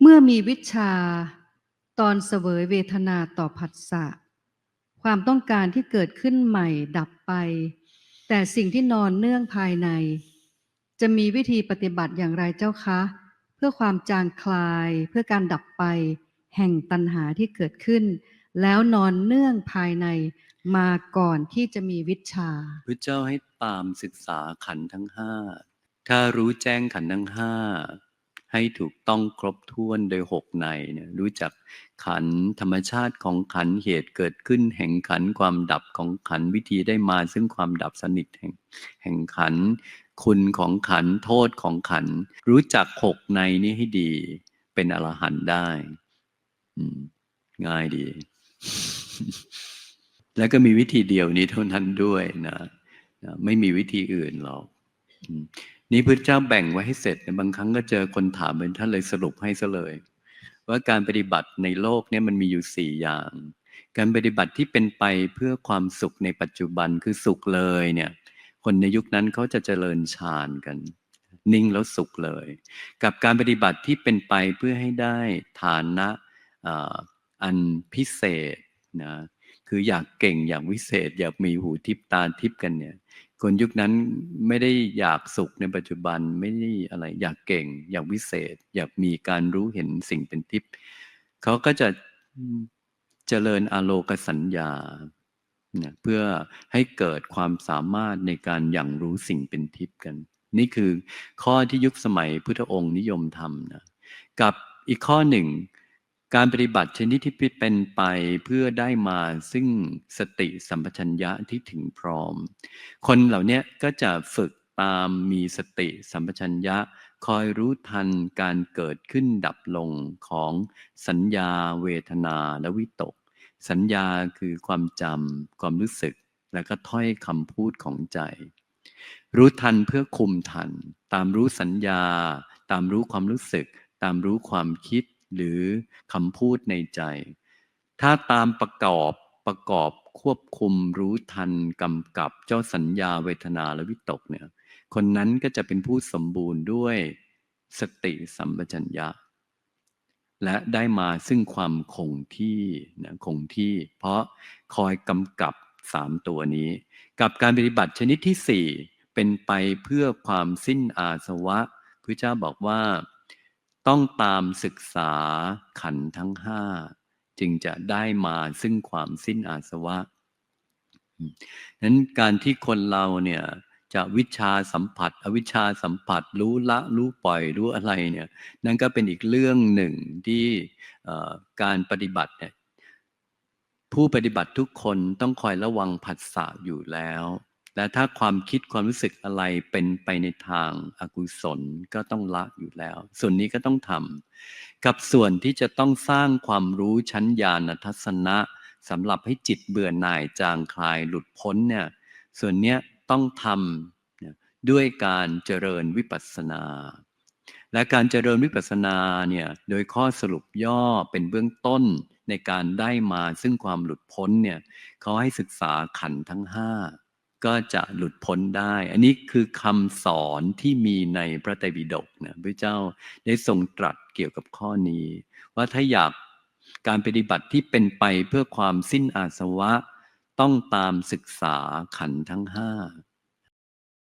เมื่อมีวิชาตอนเสวยเวทนาต่อผัสสะความต้องการที่เกิดขึ้นใหม่ดับไป แต่สิ่งที่นอนเนื่องภายใน จะมีวิธีปฏิบัติอย่างไรเจ้าคะ เพื่อความจางคลายเพื่อการดับไป แห่งตัณหาที่เกิดขึ้น แล้วนอนเนื่องภายในมาก่อนที่จะมีวิชาพระเจ้าให้ตามศึกษาขันทั้งห้าถ้ารู้แจ้งขันทั้งห้า ให้ถูกต้องครบถ้วนโดยหกในเนี่ยรู้จักขันธรรมชาติของขันเหตุเกิดขึ้นแห่งขันความดับของขันวิธีได้มา ซึ่งความดับสนิทแห่งแห่งขัน คุณของขันโทษของขัน รู้จักหกในนี้ให้ดี เป็นอรหันต์ได้ง่ายดี แล้วก็มีวิธีเดียวนี้เท่านั้นด้วยนะ ไม่มีวิธีอื่นหรอก นี่พระเจ้าแบ่งไว้ให้เสร็จนะบางครั้งก็เจอคนถามเป็นท่านเลยสรุปให้ซะเลย ว่าการปฏิบัติในโลกเนี่ยมันมีอยู่สี่อย่าง การปฏิบัติที่เป็นไปเพื่อความสุขในปัจจุบันคือสุขเลยเนี่ย คนในยุคนั้นเขาจะเจริญฌานกัน นิ่งแล้วสุขเลย กับการปฏิบัติที่เป็นไปเพื่อให้ได้ฐานะอันพิเศษนะ คืออยากเก่งอยากวิเศษ อยากมีหูทิพตาทิพกันเนี่ย คนยุคนั้นไม่ได้อยากสุขในปัจจุบันไม่ได้อะไรอยากเก่ง อยากวิเศษ อยากมีการรู้เห็นสิ่งเป็นทิพย์เขาก็จะเจริญอโลกสัญญาเนี่ยเพื่อให้เกิดความสามารถในการอย่างรู้สิ่งเป็นทิพย์กัน นี่คือข้อที่ยุคสมัยพุทธองค์นิยมทำนะกับอีกข้อหนึ่ง การปฏิบัติชนิดที่เป็นไปเพื่อได้มาซึ่งสติสัมปชัญญะที่ถึงพร้อม คนเหล่านี้ก็จะฝึกตามมีสติสัมปชัญญะ คอยรู้ทันการเกิดขึ้นดับลงของสัญญาเวทนาและวิตก สัญญาคือความจำความรู้สึก แล้วก็ถ้อยคำพูดของใจ รู้ทันเพื่อคุมทัน ตามรู้สัญญา ตามรู้ความรู้สึก ตามรู้ความคิด หรือคำพูดในใจ ถ้าตามประกอบประกอบควบคุมรู้ทันกำกับเจ้าสัญญาเวทนาและวิตกเนี่ยคนนั้นก็จะเป็นผู้สมบูรณ์ด้วยสติสัมปชัญญะ และได้มาซึ่งความคงที่นะคงที่ เพราะคอยกำกับสามตัวนี้ กับการปฏิบัติชนิดที่สี่เป็นไปเพื่อความสิ้นอาสวะพระเจ้าบอกว่า ต้องตามศึกษาขันทั้งห้าจึงจะได้มาซึ่งความสิ้นอาสวะนั้นการที่คนเราเนี่ยจะวิชาสัมผัส อวิชชาสัมผัส รู้ละรู้ปล่อยรู้อะไรเนี่ยนั่นก็เป็นอีกเรื่องหนึ่งที่การปฏิบัติเนี่ยผู้ปฏิบัติทุกคนต้องคอยระวังผัสสะอยู่แล้ว และถ้าความคิดความรู้สึกอะไรเป็นไปในทางอากุศลก็ต้องละอยู่แล้ว ส่วนนี้ก็ต้องทำกับส่วนที่จะต้องสร้างความรู้ชั้นญาณทัศนะสำหรับให้จิตเบื่อหน่ายจางคลายหลุดพ้นเนี่ยส่วนเนี้ยต้องทำด้วยการเจริญวิปัสสนา และการเจริญวิปัสสนาเนี่ยโดยข้อสรุปย่อเป็นเบื้องต้นในการได้มาซึ่งความหลุดพ้นเนี่ยเขาให้ศึกษาขันทั้งห้า ก็จะหลุดพ้นได้ อันนี้คือคำสอนที่มีในพระไตรปิฎกนะพระเจ้าได้ทรงตรัสเกี่ยวกับข้อนี้ ว่าถ้าอยากการปฏิบัติที่เป็นไปเพื่อความสิ้นอาสวะ ต้องตามศึกษาขันทั้งห้า